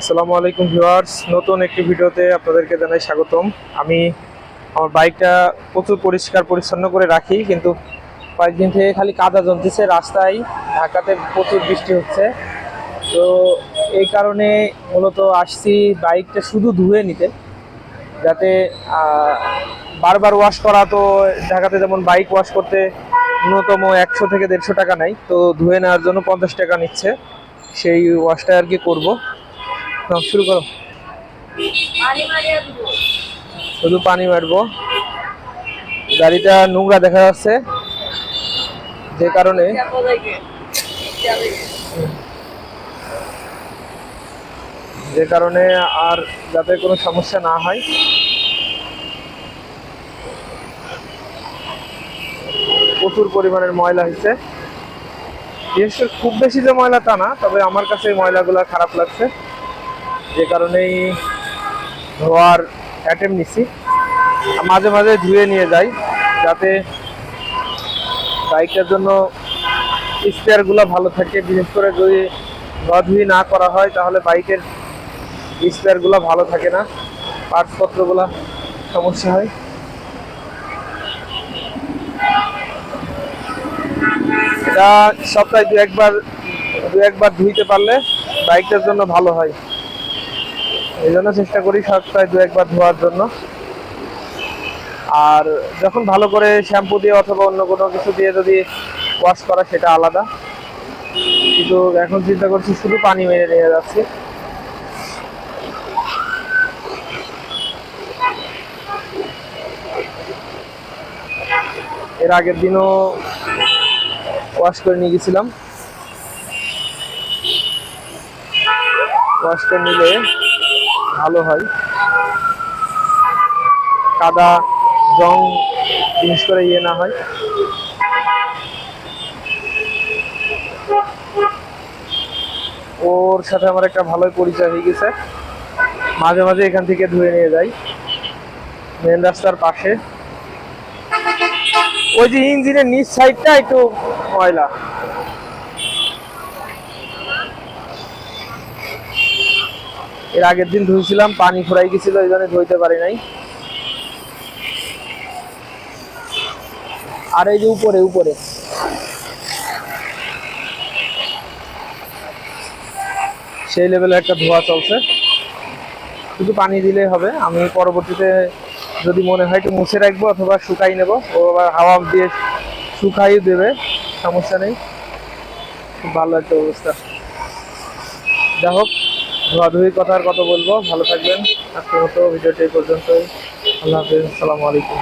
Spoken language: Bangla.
আসসালামু আলাইকুম ভিউয়ার্স, নতুন একটি ভিডিওতে আপনাদেরকে জানাই স্বাগতম। আমি আমার বাইকটা প্রচুর পরিষ্কার পরিচ্ছন্ন করে রাখি, কিন্তু কয়েকদিন থেকে খালি কাদা জমতেছে রাস্তায়, ঢাকাতে প্রচুর বৃষ্টি হচ্ছে। তো এই কারণে মূলত আসছি বাইকটা শুধু ধুয়ে নিতে, যাতে বারবার ওয়াশ করা তো ঢাকাতে যেমন বাইক ওয়াশ করতে ন্যূনতম একশো থেকে দেড়শো টাকা নেয়, তো ধুয়ে নেওয়ার জন্য পঞ্চাশ টাকা নিচ্ছে। সেই ওয়াশটা আর কি করব। শুরু করো। শুধু পানি মারবো। গাড়িটা নোংরা দেখা যাচ্ছে, যে কারণে। যে কারণে আর যাতে কোনো সমস্যা না হয়। প্রচুর পরিমাণের ময়লা হয়েছে। বিশেষ করে খুব বেশি যে ময়লা তা না, তবে আমার কাছে এই ময়লাগুলো খারাপ লাগছে। যে কারণেই ধোয়ার অ্যাটেম আর মাঝে মাঝে ধুয়ে নিয়ে যাই, যাতে বাইকটার জন্য স্পেয়ারগুলো ভালো থাকে। বিশেষ করে যদি ধোয়াধুয়ি না করা হয়, তাহলে বাইকের স্পেয়ারগুলো ভালো থাকে না। পার্টসপত্রগুলো সমস্যা হয়। সপ্তাহে দু একবার দু একবার ধুইতে পারলে বাইকটার জন্য ভালো হয়। এই জন্য চেষ্টা করি সপ্তাহে দু একবার ধোয়ার জন্য। আর যখন ভালো করে শ্যাম্পু দিয়ে অথবা অন্য কোনো কিছু দিয়ে যদি ওয়াশ করা, সেটা আলাদা। কিন্তু এখন চিন্তা করছি শুধু পানি মেরে নিয়ে যাচ্ছি। এর আগের দিনও ওয়াশ করে নিয়ে গেছিলাম। ওয়াশ করে নিলে ভালো হয়। কাদা, জং জিনিস করে ইয়ে না হয়। ওর সাথে আমার একটা ভালোই পরিচয় হয়ে গেছে। মাঝে মাঝে এখান থেকে ধুয়ে নিয়ে যাই। মেন রাস্তার পাশে। ওই যে ইঞ্জিনের নিচ সাইডটা একটু ময়লা। এর আগের দিন ধুয়েছিলাম পানি ফুরাই গেছিল, এই জন্য ধুইতে পারি নাই। আর এই যে উপরে উপরে। সেই লেভেলে একটা ধোয়া চলছে। শুধু পানি দিলেই হবে। আমি পরবর্তীতে যদি মনে হয় একটু মুছে রাখব অথবা শুকাই নেব, ও আবার হাওয়া দিয়ে শুকাই দেবে, সমস্যা নেই। খুব ভালো একটা অবস্থা। যাই হোক ধোয়াধুয়ির কথা আর কত বলব। ভালো থাকবেন। আজকের মতো ভিডিওটি পর্যন্ত পর্যন্তই। আল্লাহ হাফিজ। আসসালামু আলাইকুম।